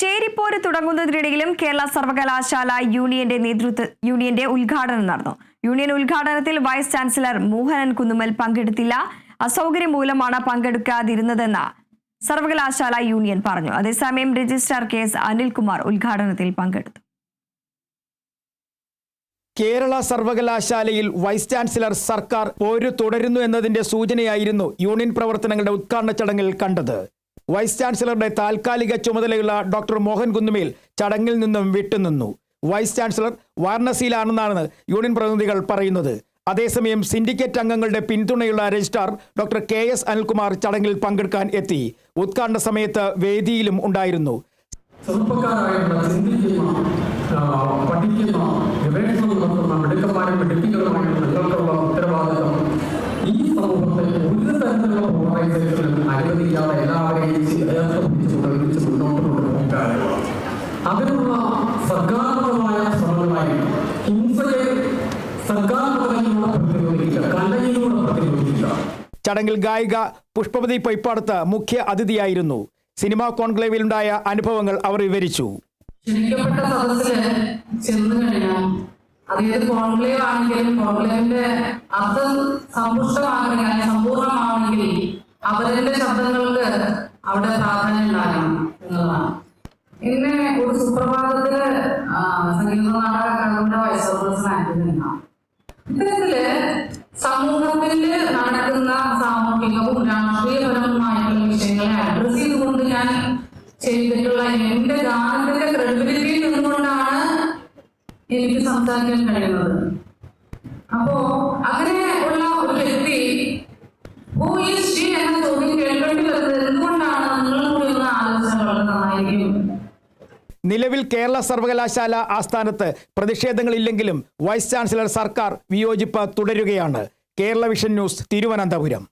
ചേരിപ്പോര് തുടങ്ങുന്നതിനിടയിലും കേരള സർവകലാശാല യൂണിയന്റെ നേതൃത്വ യൂണിയന്റെ ഉദ്ഘാടനം നടന്നു. യൂണിയൻ ഉദ്ഘാടനത്തിൽ വൈസ് ചാൻസലർ മോഹനൻ കുന്നുമൽ പങ്കെടുത്തില്ല. അസൗകര്യം മൂലമാണ് പങ്കെടുക്കാതിരുന്നതെന്ന് സർവകലാശാല യൂണിയൻ പറഞ്ഞു. അതേസമയം രജിസ്ട്രാർ കെ എസ് അനിൽകുമാർ ഉദ്ഘാടനത്തിൽ പങ്കെടുത്തു. കേരള സർവകലാശാലയിൽ വൈസ് ചാൻസലർ സർക്കാർ പോര് തുടരുന്നു എന്നതിന്റെ സൂചനയായിരുന്നു യൂണിയൻ പ്രവർത്തനങ്ങളുടെ ഉദ്ഘാടന ചടങ്ങിൽ കണ്ടത്. വൈസ് ചാൻസലറുടെ താൽക്കാലിക ചുമതലയുള്ള ഡോക്ടർ മോഹൻ കുന്നുമേൽ ചടങ്ങിൽ നിന്നും വിട്ടുനിന്നു. വൈസ് ചാൻസലർ വാരണസിയിലാണെന്നാണ് യൂണിയൻ പ്രതിനിധികൾ പറയുന്നത്. അതേസമയം സിൻഡിക്കേറ്റ് അംഗങ്ങളുടെ പിന്തുണയുള്ള registrar doctor K S Anilkumar ചടങ്ങിൽ പങ്കെടുക്കാൻ എത്തി. ഉദ്ഘാടന സമയത്ത് വേദിയിലും ഉണ്ടായിരുന്നു. ഉത്തരവാദിത്തം ഈ സമൂഹത്തെ ഒരു തരത്തിലുള്ള പോളറൈസേഷനും അനുവദിക്കാതെ എല്ലാവരെയും അയാൾക്ക് മുന്നോട്ട് അതിനുള്ള സർഗാത്മകമായ ശ്രമങ്ങളായി ഹിംസയെ സർഗാത്മകതയിലൂടെ പ്രതിരോധിക്കുക കലയിലൂടെ പ്രതിരോധിക്കുക. ചടങ്ങിൽ ഗായിക പുഷ്പവതി പൊയ്പ്പാടത്ത് മുഖ്യ അതിഥിയായിരുന്നു. സിനിമാ കോൺക്ലേവിലുണ്ടായ അനുഭവങ്ങൾ അവർ വിവരിച്ചു. ക്ഷണിക്കപ്പെട്ട സദസ്സിൽ ചെന്ന് കഴിഞ്ഞാൽ അത് ഏത് കോൺക്ലേവ് ആണെങ്കിലും കോൺക്ലേവിന്റെ അർത്ഥം സമ്പുഷ്ടമാകണമെങ്കിൽ അല്ലെങ്കിൽ സമ്പൂർണമാവണമെങ്കിൽ അവരുടെ ശബ്ദങ്ങൾക്ക് അവിടെ സാധനം ഉണ്ടാകണം എന്നുള്ളതാണ്. ഇന്ന് ഒരു സുപ്രഭാതത്തിൽ സംഗീത നാടക അക്കാദമിയുടെ വൈസ് ഇത്തരത്തിൽ സമൂഹത്തിൽ നടക്കുന്ന സാമൂഹികവും രാഷ്ട്രീയപരവുമായിട്ടുള്ള വിഷയങ്ങളെ അഡ്രസ് ചെയ്തുകൊണ്ട് ഞാൻ ചെയ്തിട്ടുള്ള എന്റെ ഗാനത്തിന്റെ ക്രെഡിബിലിറ്റി നിന്നുകൊണ്ടാണ് എനിക്ക് സംസാരിക്കാൻ കഴിയുന്നത്. അപ്പോ അങ്ങനെ ഉള്ള ഒരു വ്യക്തി ഹൂ ഈസ് ഷീ എന്ന ചോദ്യം കേൾക്കേണ്ടി വരുന്നത് നിലവിൽ കേരള സർവകലാശാല ആസ്ഥാനത്ത് പ്രതിഷേധങ്ങളില്ലെങ്കിലും വൈസ് ചാൻസലർ സർക്കാർ വിയോജിപ്പ് തുടരുകയാണ്. Kerala vision news Thiruvananthapuram.